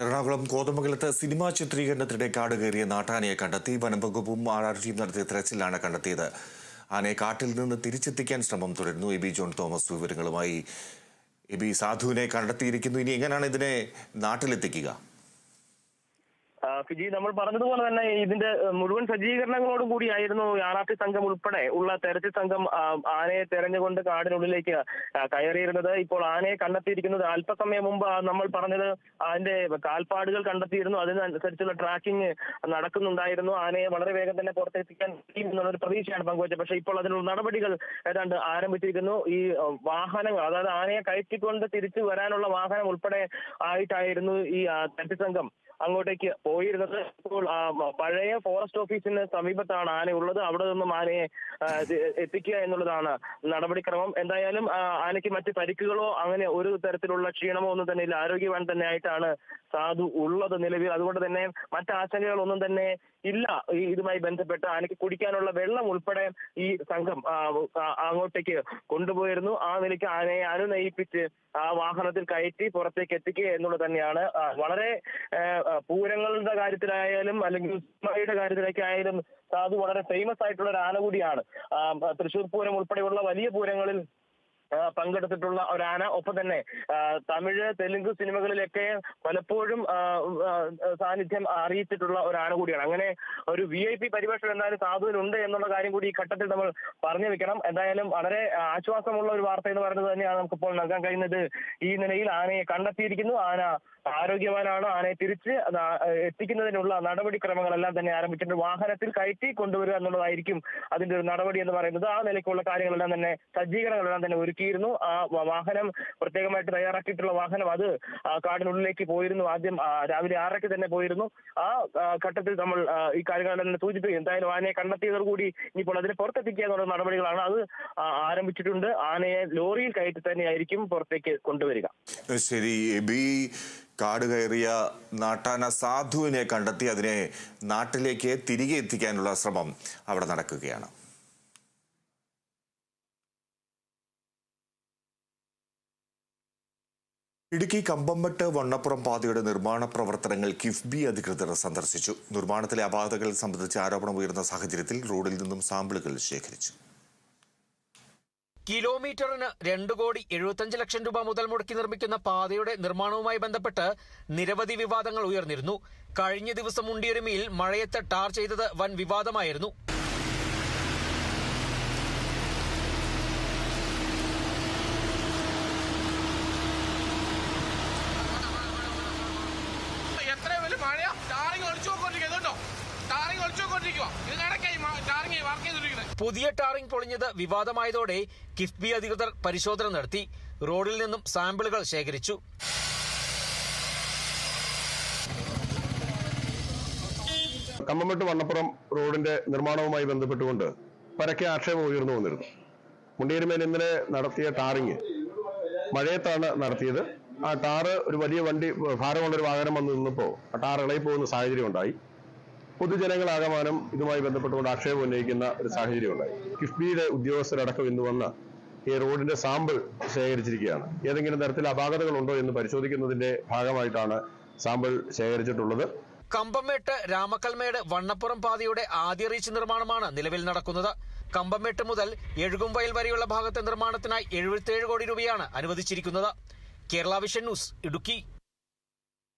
എറണാകുളം കോതമംഗലത്ത് സിനിമാ ചിത്രീകരണത്തിനിടെ കാട് കയറിയ നാട്ടാനയെ കണ്ടെത്തി വനംവകുപ്പും ആർ ആർ ടിയും നടത്തിയ തെരച്ചിലാണ് കണ്ടെത്തിയത്. ആനയെ കാട്ടിൽ നിന്ന് തിരിച്ചെത്തിക്കാൻ ശ്രമം തുടരുന്നു. എ ബി ജോൺ തോമസ് വിവരങ്ങളുമായി. എ ബി സാധുവിനെ കണ്ടെത്തിയിരിക്കുന്നു. ഇനി എങ്ങനെയാണ് ഇതിനെ നാട്ടിലെത്തിക്കുക? ഫിജി നമ്മൾ പറഞ്ഞതുപോലെ തന്നെ ഇതിന്റെ മുഴുവൻ സജ്ജീകരണങ്ങളോടും കൂടിയായിരുന്നു യാനാർത്ഥി സംഘം ഉൾപ്പെടെ ഉള്ള തെരച്ചിൽ സംഘം ആനയെ തെരഞ്ഞുകൊണ്ട് കാടിനുള്ളിലേക്ക് കയറിയിരുന്നത്. ഇപ്പോൾ ആനയെ കണ്ടെത്തിയിരിക്കുന്നത് അല്പസമയം മുമ്പ് നമ്മൾ പറഞ്ഞത് അതിന്റെ കാൽപ്പാടുകൾ കണ്ടെത്തിയിരുന്നു. അതിനനുസരിച്ചുള്ള ട്രാക്കിംഗ് നടക്കുന്നുണ്ടായിരുന്നു. ആനയെ വളരെ വേഗം തന്നെ പുറത്തെത്തിക്കാൻ കഴിയും എന്നുള്ളൊരു പ്രതീക്ഷയാണ് പങ്കുവച്ചത്. പക്ഷേ ഇപ്പോൾ അതിനുള്ള നടപടികൾ ഏതാണ്ട് ആരംഭിച്ചിരിക്കുന്നു. ഈ വാഹനങ്ങൾ അതായത് ആനയെ കയറ്റിക്കൊണ്ട് തിരിച്ചു വരാനുള്ള വാഹനം ഉൾപ്പെടെ ആയിട്ടായിരുന്നു ഈ തെരച്ചിൽ സംഘം. അങ്ങോട്ടേക്ക് പോയിരുന്നത്. ഇപ്പോൾ പഴയ ഫോറസ്റ്റ് ഓഫീസിന് സമീപത്താണ് ആനയുള്ളത് അവിടെ നിന്നും ആനയെ എത്തിക്കുക എന്നുള്ളതാണ് നടപടിക്രമം. എന്തായാലും ആനയ്ക്ക് മറ്റ് പരിക്കുകളോ അങ്ങനെ ഒരു തരത്തിലുള്ള ക്ഷീണമോ ഒന്നും തന്നെ ഇല്ല. ആരോഗ്യവാൻ തന്നെ ആയിട്ടാണ് സാധു ഉള്ളത് നിലവിൽ. അതുകൊണ്ട് തന്നെ മറ്റ് ആശങ്കകളൊന്നും തന്നെ ഇല്ല. ഇതുമായി ബന്ധപ്പെട്ട് ആനയ്ക്ക് കുടിക്കാനുള്ള വെള്ളം ഉൾപ്പെടെ ഈ സംഘം അങ്ങോട്ടേക്ക് കൊണ്ടുപോയിരുന്നു. ആ നിലയ്ക്ക് ആനയെ അനുനയിപ്പിച്ച് ആ വാഹനത്തിൽ കയറ്റി പുറത്തേക്ക് എത്തിക്കുക എന്നുള്ളത് തന്നെയാണ്. വളരെ പൂരങ്ങളുടെ കാര്യത്തിലായാലും അല്ലെങ്കിൽ സിനിമയുടെ കാര്യത്തിലൊക്കെ ആയാലും സാധു വളരെ ഫേമസ് ആയിട്ടുള്ള ഒരു ആന കൂടിയാണ് തൃശൂർ പൂരം ഉൾപ്പെടെയുള്ള വലിയ പൂരങ്ങളിൽ പങ്കെടുത്തിട്ടുള്ള ഒരു ആന ഒപ്പം തന്നെ തമിഴ് തെലുങ്ക് സിനിമകളിലൊക്കെ പലപ്പോഴും സാന്നിധ്യം അറിയിച്ചിട്ടുള്ള ഒരു ആന കൂടിയാണ്. അങ്ങനെ ഒരു വി ഐ പി പരിവേഷം എന്തായാലും സാധുവിനുണ്ട് എന്നുള്ള കാര്യം കൂടി ഈ ഘട്ടത്തിൽ നമ്മൾ പറഞ്ഞു വെക്കണം. എന്തായാലും വളരെ ആശ്വാസമുള്ള ഒരു വാർത്ത എന്ന് പറയുന്നത് തന്നെയാണ് നമുക്കിപ്പോൾ നൽകാൻ കഴിയുന്നത്. ഈ നിലയിൽ ആനയെ കണ്ടെത്തിയിരിക്കുന്നു. ആന ആരോഗ്യവാനാണ്. ആനയെ തിരിച്ച് എത്തിക്കുന്നതിനുള്ള നടപടിക്രമങ്ങളെല്ലാം തന്നെ ആരംഭിച്ചിട്ടുണ്ട് വാഹനത്തിൽ കയറ്റി കൊണ്ടുവരിക എന്നുള്ളതായിരിക്കും അതിന്റെ ഒരു നടപടി എന്ന് പറയുന്നത്. ആ നിലയ്ക്കുള്ള കാര്യങ്ങളെല്ലാം തന്നെ സജ്ജീകരണങ്ങളെല്ലാം തന്നെ ഒരുക്കിയിരുന്നു. ആ വാഹനം പ്രത്യേകമായിട്ട് തയ്യാറാക്കിയിട്ടുള്ള വാഹനം അത് കാടിനുള്ളിലേക്ക് പോയിരുന്നു. ആദ്യം രാവിലെ ആറരയ്ക്ക് തന്നെ പോയിരുന്നു. ആ ഘട്ടത്തിൽ നമ്മൾ ഈ കാര്യങ്ങളെല്ലാം സൂചിപ്പിക്കും. എന്തായാലും ആനയെ കണ്ടെത്തിയതോടുകൂടി ഇനിയിപ്പോൾ അതിനെ പുറത്തെത്തിക്കുക എന്നുള്ള നടപടികളാണ് അത് ആരംഭിച്ചിട്ടുണ്ട്. ആനയെ ലോറിയിൽ കയറ്റി തന്നെയായിരിക്കും പുറത്തേക്ക് കൊണ്ടുവരിക. ശരി. എബി കാട് കയറിയ നാട്ടാന സാധുവിനെ കണ്ടെത്തി അതിനെ നാട്ടിലേക്ക് തിരികെ എത്തിക്കാനുള്ള ശ്രമം അവിടെ നടക്കുകയാണ്. ഇടുക്കി കമ്പംമട്ട് വണ്ണപ്പുറം പാതയുടെ നിർമ്മാണ പ്രവർത്തനങ്ങൾ കിഫ്ബി അധികൃതർ സന്ദർശിച്ചു. നിർമ്മാണത്തിലെ അപാകതകൾ സംബന്ധിച്ച് ആരോപണം ഉയർന്ന സാഹചര്യത്തിൽ റോഡിൽ നിന്നും സാമ്പിളുകൾ ശേഖരിച്ചു. കിലോമീറ്ററിന് രണ്ട് കോടി എഴുപത്തഞ്ച് ലക്ഷം രൂപ മുതൽ മുടക്കി നിർമ്മിക്കുന്ന പാതയുടെ നിർമ്മാണവുമായി ബന്ധപ്പെട്ട് നിരവധി വിവാദങ്ങൾ ഉയർന്നിരുന്നു. കഴിഞ്ഞ ദിവസം മുണ്ടിയൊരുമയിൽ മഴയത്ത് ടാർ ചെയ്തത് വൻ വിവാദമായിരുന്നു. പുതിയ ടാറിംഗ് പൊളിഞ്ഞത് വിവാദമായതോടെ കിഫ്ബി അധികൃതർ പരിശോധന നടത്തി. റോഡിൽ നിന്നും സാമ്പിളുകൾ ശേഖരിച്ചു. കമ്പമെട്ട് വണ്ണപ്പുറം റോഡിന്റെ നിർമ്മാണവുമായി ബന്ധപ്പെട്ടുകൊണ്ട് പരക്കെ ആക്ഷേപം ഉയർന്നു വന്നിരുന്നു. മുണ്ടിയരുമേൽ ഇന്നലെ നടത്തിയ ടാറിങ് മഴയത്താണ് നടത്തിയത്. ആ ടാറ് ഒരു വലിയ വണ്ടി ഭാരമുള്ള ഒരു വാഹനം വന്ന് നിന്നപ്പോൾ ആ ടാർ ഇളകി പോകുന്ന സാഹചര്യം ഉണ്ടായി. പൊതുജനങ്ങളാകമാനം ഇതുമായി ബന്ധപ്പെട്ടുകൊണ്ട് ആക്ഷേപം ഉന്നയിക്കുന്ന ഒരു സാഹചര്യം ഉണ്ടായി കിഫ്ബിയുടെ ഉദ്യോഗസ്ഥരടക്കം ഇന്ന് വന്ന ഈ റോഡിന്റെ സാമ്പിൾ ശേഖരിച്ചിരിക്കുകയാണ്. ഏതെങ്കിലും തരത്തിൽ അപാകതകളുണ്ടോ എന്ന് പരിശോധിക്കുന്നതിന്റെ ഭാഗമായിട്ടാണ് സാമ്പിൾ ശേഖരിച്ചിട്ടുള്ളത്. കമ്പംമേട്ട് രാമക്കൽമേട് വണ്ണപ്പുറം പാതയുടെ ആദ്യ റീച്ച് നിർമ്മാണമാണ് നിലവിൽ നടക്കുന്നത്. കമ്പംമേട്ട് മുതൽ എഴുകുംവയൽ വരെയുള്ള ഭാഗത്തെ നിർമ്മാണത്തിനായി എഴുപത്തിയേഴ് കോടി രൂപയാണ് അനുവദിച്ചിരിക്കുന്നത്. Kerala vision news Idukki.